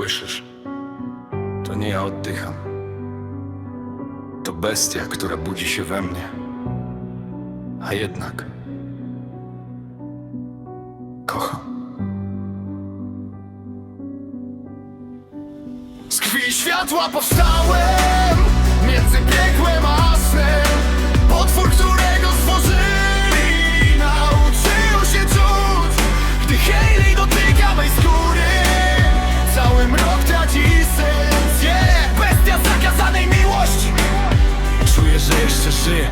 słyszysz? To nie ja oddycham. To bestia, która budzi się we mnie. A jednak. Kocham. Z krwi światła powstałem Między piekłem a że jeszcze żyję.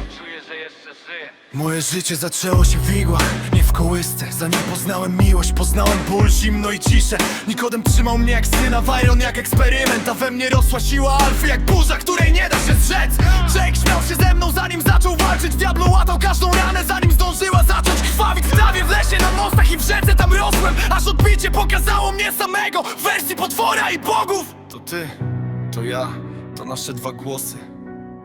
Moje życie zaczęło się w igłach, nie w kołysce. Zanim poznałem miłość, poznałem ból, zimno i ciszę. Nikodem trzymał mnie jak syna, Byron jak eksperyment. A we mnie rosła siła alfy jak burza, której nie da się zrzec. Jake śmiał się ze mną zanim zaczął walczyć. Diablo łatał każdą ranę zanim zdążyła zacząć. Krwawić W trawie, w lesie, na mostach i w rzece tam rosłem. Aż odbicie pokazało mnie samego. W wersji potwora i bogów. To ty, to ja, to nasze dwa głosy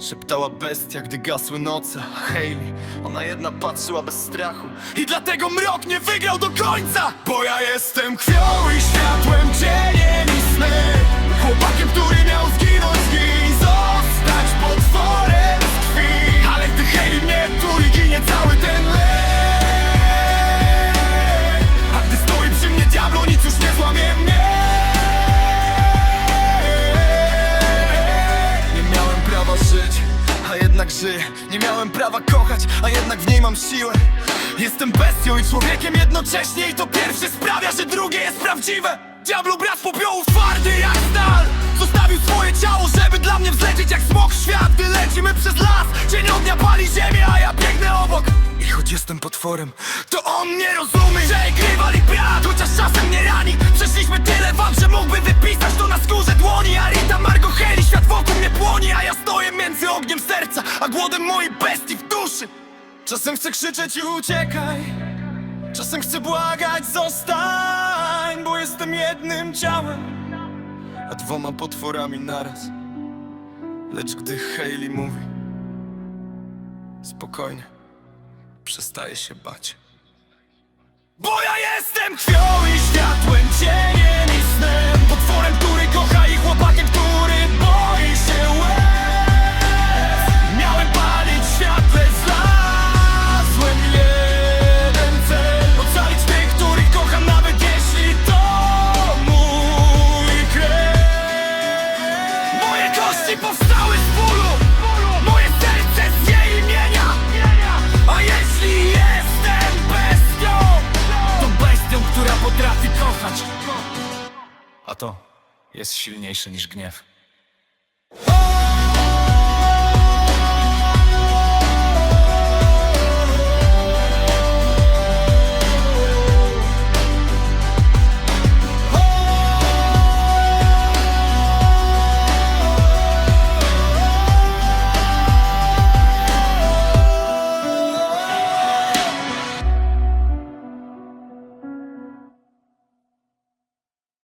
Szeptała bestia, gdy gasły noce. Hailey, ona jedna patrzyła bez strachu I dlatego mrok nie wygrał do końca Bo ja jestem krwią i światłem, cieniem jednak żyję. Nie miałem prawa kochać, a jednak w niej mam siłę. Jestem bestią i człowiekiem jednocześnie I to pierwsze sprawia, że drugie jest prawdziwe. Diablo brat popiołów twardy jak stal. Zostawił swoje ciało, żeby dla mnie wzlecieć jak smok świat. Gdy lecimy przez las, cień ognia pali ziemię, a ja biegnę obok. I choć jestem potworem, to on nie rozumie. Że grywal i brat, chociaż czasem mnie rani. Przeszliśmy tyle wam, że mógłby wypisać to na skórze dłoni. Arita, Margo, Czasem chcę krzyczeć i uciekaj. Czasem chcę błagać, zostań Bo jestem jednym ciałem A dwoma potworami naraz. Lecz gdy Hailey mówi Spokojnie Przestaję się bać. Bo ja jestem krwią i światłem Cieniem A to jest silniejsze niż gniew